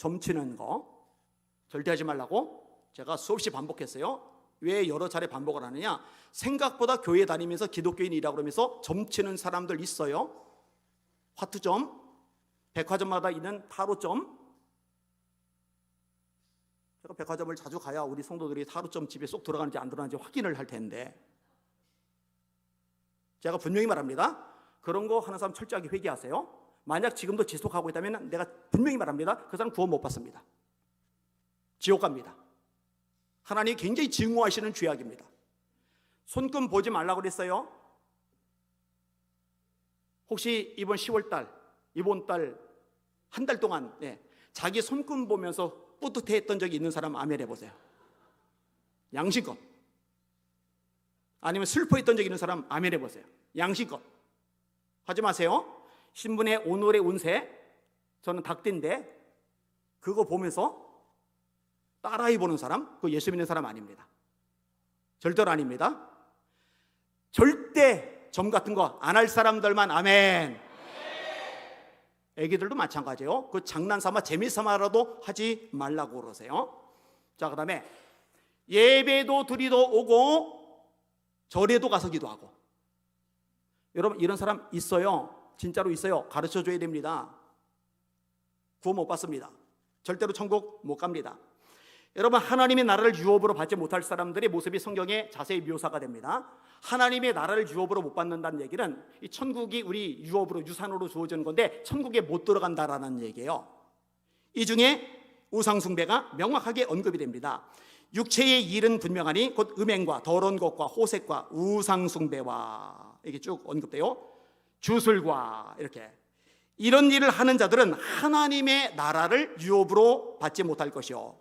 점치는 거 절대 하지 말라고 제가 수없이 반복했어요. 왜 여러 차례 반복을 하느냐? 생각보다 교회 다니면서 기독교인이라고 그러면서 점치는 사람들 있어요. 화투점, 백화점마다 있는 타로점. 제가 백화점을 자주 가야 우리 성도들이 타로점 집에 쏙 들어가는지 안 들어가는지 확인을 할 텐데. 제가 분명히 말합니다. 그런 거 하는 사람 철저하게 회개하세요. 만약 지금도 지속하고 있다면 내가 분명히 말합니다. 그 사람 구원 못 받습니다. 지옥 갑니다. 하나님이 굉장히 증오하시는 죄악입니다. 손금 보지 말라고 그랬어요. 혹시 이번 10월 달, 이번 달 한 달 동안 네, 자기 손금 보면서 뿌듯해했던 적이 있는 사람 아멘 해보세요. 양심껏. 아니면 슬퍼했던 적이 있는 사람 아멘 해보세요. 양심껏. 하지 마세요. 신분의 오늘의 운세, 저는 닭띠인데 그거 보면서 따라해 보는 사람, 그 예수 믿는 사람 아닙니다. 절대로 아닙니다. 절대 점 같은 거 안 할 사람들만 아멘. 애기들도 마찬가지예요. 그 장난삼아 재미삼아라도 하지 말라고 그러세요. 자, 그다음에 예배도 드리도 오고 절에도 가서 기도하고. 여러분 이런 사람 있어요. 진짜로 있어요. 가르쳐 줘야 됩니다. 구원 못 받습니다. 절대로 천국 못 갑니다. 여러분 하나님의 나라를 유업으로 받지 못할 사람들의 모습이 성경에 자세히 묘사가 됩니다. 하나님의 나라를 유업으로 못 받는다는 얘기는 이 천국이 우리 유업으로 유산으로 주어지는 건데 천국에 못 들어간다라는 얘기예요. 이 중에 우상 숭배가 명확하게 언급이 됩니다. 육체의 일은 분명하니 곧 음행과 더러운 것과 호색과 우상 숭배와 이게 쭉 언급돼요. 주술과 이렇게 이런 일을 하는 자들은 하나님의 나라를 유업으로 받지 못할 것이요.